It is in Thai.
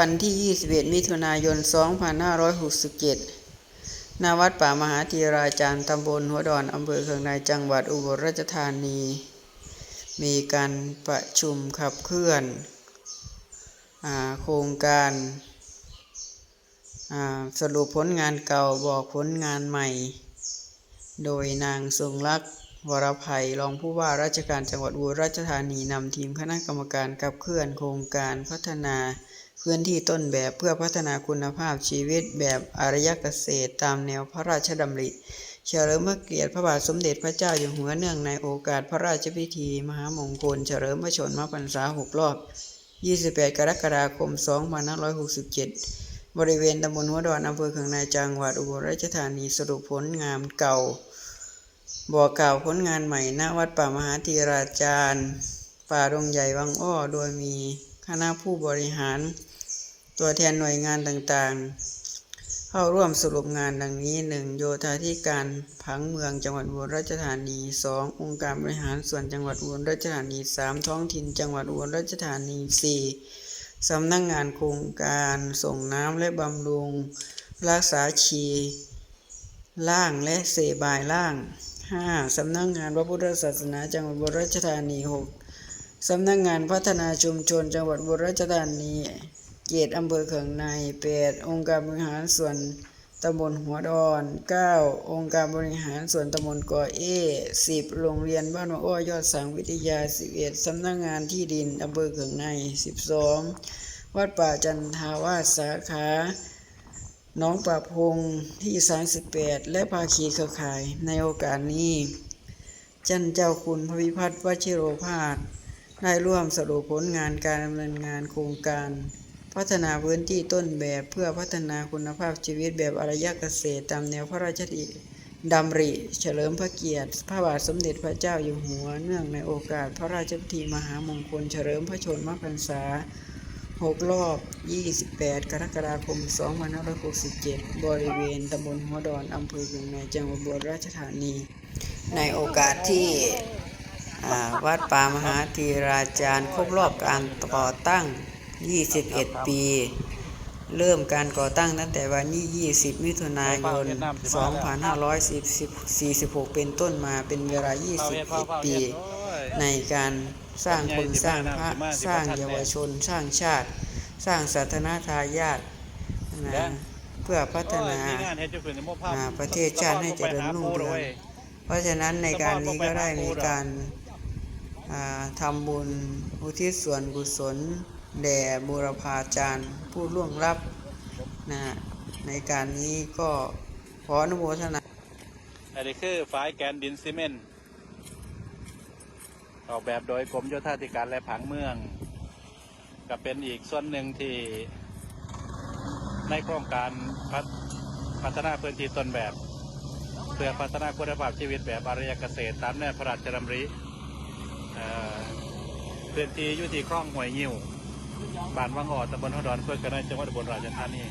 วันที่ 21 มิถุนายน 2567ณวัดป่ามหาธีราจารย์ตำบลหัวดอนอำเภอเคืองในจังหวัดอุบลราชธานี มีการประชุมขับเคลื่อนอโครงการสรุปผลงานเก่าบอกผลงานใหม่ โดยนางทรงรักษ์วรภัยรองผู้ว่าราชการจังหวัดอุบลราชธานีนำทีมคณะกรรมการขับเคลื่อนโครงการพัฒนา พื้นที่ต้นแบบเพื่อพัฒนาคุณภาพชีวิตแบบอารยเกษตร ตามแนวพระราชดำริเฉลิมพระเกียรติพระบาทสมเด็จพระเจ้าอยู่หัวเนื่องในโอกาสพระราชพิธี มหามงคล เฉลิมพระชนมพรรษาหกรอบ 28 กรกฎาคม 2567 บริเวณตำบลหัวดอนอำเภอเคืองในจังหวัดอุบลราชธานีสรุปผลงานเก่า บอกกล่าวผลงานใหม่ณวัดป่ามหาธีราจารย์ ป่าดงใหญ่วังอ้อ โดยมีคณะผู้บริหาร ตัวแทนหน่วยงานต่างๆ เข้าร่วมสรุปงานดังนี้ 1. โยธาธิการผังเมืองจังหวัดอุบลราชธานี 2. องค์การบริหารส่วนจังหวัดอุบลราชธานี 3. ท้องถิ่นจังหวัดอุบลราชธานี 4. สำนักงงานโครงการส่งน้ำและบำรุง รักษาชีล่างและเสบายล่าง 5. สำนักงานพระพุทธศาสนาจังหวัดอุบลราชธานี 6. สำนักงานพัฒนาชุมชนจังหวัดอุบลราชธานี เขตอำเภอเขืองใน 8. องค์การบริหารส่วนตำบลหัวดอน 9. องค์การบริหารส่วนตำบลกอเอ 10. โรงเรียนบ้านหัวอ้อยอดสังวิทยา 11. สำนักงานที่ดินอำเภอเขืองใน 12. วัดป่าจันทาวาสสาขาหน้องป่าพงที่38และภาคีเครือข่ายในโอกาสนี้ จันเจ้าคุณพวิพัฒน์วชิโรภาสได้ร่วมสรุปผลงานการดำเนินงานโครงการ พัฒนาพื้นที่ต้นแบบเพื่อพัฒนาคุณภาพชีวิตแบบอารยเกษตร ตามแนวพระราชดำริ เฉลิมพระเกียรติ พระบาทสมเด็จพระเจ้าอยู่หัว เนื่องในโอกาสพระราชพิธีมหามงคล เฉลิมพระชนมพรรษา 6 รอบ 28 กรกฎาคม 2567 บริเวณตำบลหัวดอนอำเภอเมืองในจังหวัดอุบลราชธานี ในโอกาสที่วัดป่ามหาธีราจารย์ครบรอบการก่อตั้ง 21 ปี เริ่มการก่อตั้งตั้งแต่วันที่ 20 มิถุนายน 2546 เป็นต้นมาเป็นเวลา 21 ปี ในการสร้างคนสร้างพระสร้างเยาวชน สร้างชาติ สร้างศาสนาทายาทนะเพื่อพัฒนาอ่าประเทศชาติให้เจริญรุ่งเรืองเพราะฉะนั้นในการนี้ก็ได้มีการอ่าทำบุญอุทิศส่วนกุศล แด่บูรพาจารย์ผู้ล่วงลับนะในการนี้ก็ขออนุโมทนาอันนี้คือฝายแกนดินซีเมนต์ออกแบบโดยกรมโยธาธิการและผังเมือง ก็เป็นอีกส่วนหนึ่งที่ในโครงการพัฒพัฒนาพื้นที่ต้นแบบ เพื่อพัฒนาคุณภาพชีวิตแบบอารยเกษตร ตามแนวพระราชดำริเอ่อพื้นที่อยู่ที่คลองห้วยยิ้ว บ้านวังอ่อตำบลหอดอนเพื่อกันในจังหวัดอุบลราชธานี